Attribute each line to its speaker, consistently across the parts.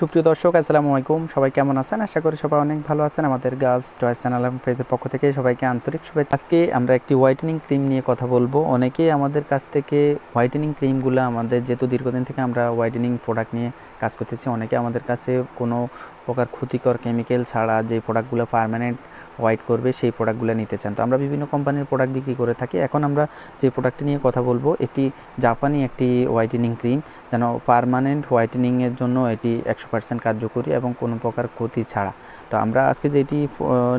Speaker 1: সুপ্রিয় দর্শক, আসসালামু আলাইকুম। সবাই কেমন আছেন? আশা করি সবাই অনেক ভালো আছেন। আমাদের গার্লস টয়েস চ্যানেল পেজের পক্ষ থেকে সবাইকে আন্তরিক সবাই আজকে আমরা একটি হোয়াইটেনিং ক্রিম নিয়ে কথা বলব। অনেকেই আমাদের কাছ থেকে হোয়াইটেনিং ক্রিমগুলো আমাদের যেহেতু দীর্ঘদিন থেকে আমরা হোয়াইটেনিং প্রোডাক্ট নিয়ে কাজ করতেছি, অনেকে আমাদের কাছে কোনো প্রকার ক্ষতিকর কেমিক্যাল ছাড়া যে প্রোডাক্টগুলো পার্মানেন্ট হোয়াইট করবে, সেই প্রোডাক্টগুলো নিতে চান। তো আমরা বিভিন্ন কোম্পানির প্রোডাক্ট বিক্রি করে থাকি। এখন আমরা যে প্রোডাক্টটি নিয়ে কথা বলব, এটি জাপানি একটি হোয়াইটেনিং ক্রিম যেন পার্মানেন্ট হোয়াইটেনিংয়ের জন্য এটি একশো পার্সেন্ট কার্যকরী এবং কোনো প্রকার ক্ষতি ছাড়া। তো আমরা আজকে যেটি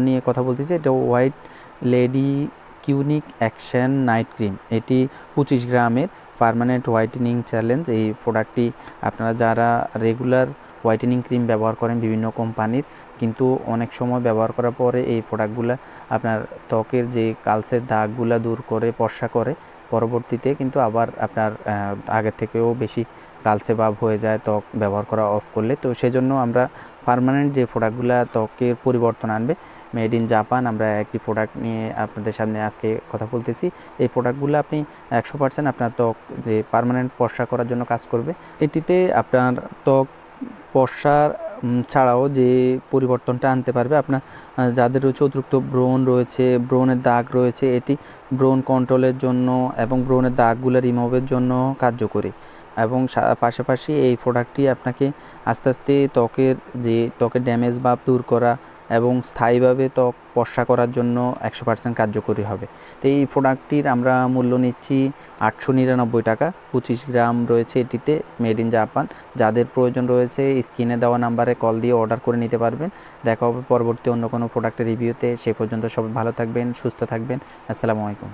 Speaker 1: নিয়ে কথা বলতেছি, এটা white lady unique action night cream এটি পঁচিশ গ্রামের পারমানেন্ট হোয়াইটেনিং চ্যালেঞ্জ এই প্রোডাক্টটি আপনারা যারা রেগুলার হোয়াইটেনিং ক্রিম ব্যবহার করেন বিভিন্ন কোম্পানির। কিন্তু অনেক সময় ব্যবহার করার পরে এই প্রোডাক্টগুলো আপনার ত্বকের যে কালসের দাগগুলো দূর করে পর্সা করে, পরবর্তীতে কিন্তু আবার আপনার আগের থেকেও বেশি কালসে ভাব হয়ে যায়, ত্বক ব্যবহার করা অফ করলে। তো সেজন্য আমরা পারমানেন্ট যে প্রোডাক্টগুলো ত্বকের পরিবর্তন আনবে মেড ইন জাপান আমরা একটি প্রোডাক্ট নিয়ে আপনাদের সামনে আজকে কথা বলতেছি। এই প্রোডাক্টগুলো আপনি একশো পার্সেন্ট আপনার ত্বক যে পারমানেন্ট পর্সা করার জন্য কাজ করবে, এটিতে আপনার ত্বক উম, ছাড়াও যে পরিবর্তনটা আনতে পারবে আপনার যাদের রয়েছে অতিরিক্ত ব্রণ রয়েছে ব্রণের দাগ রয়েছে এটি ব্রণ কন্ট্রোলের জন্য এবং ব্রণের দাগগুলো রিমুভের জন্য কার্যকরী। এবং পাশাপাশি এই প্রোডাক্টটি আপনাকে আস্তে আস্তে ত্বকের যে ত্বকের ড্যামেজ বা দূর করা এবং স্থায়ীভাবে ত্বক পর্সা করার জন্য একশো পার্সেন্ট কার্যকরী হবে। তো এই প্রোডাক্টটির আমরা মূল্য নিচ্ছি আটশো নিরানব্বই টাকা। পঁচিশ গ্রাম রয়েছে এটিতে মেড ইন জাপান যাদের প্রয়োজন রয়েছে স্ক্রিনে দেওয়া নাম্বারে কল দিয়ে অর্ডার করে নিতে পারবেন। দেখা হবে পরবর্তী অন্য কোনো প্রোডাক্টের রিভিউতে সে পর্যন্ত সবাই ভালো থাকবেন, সুস্থ থাকবেন। আসসালামু আলাইকুম।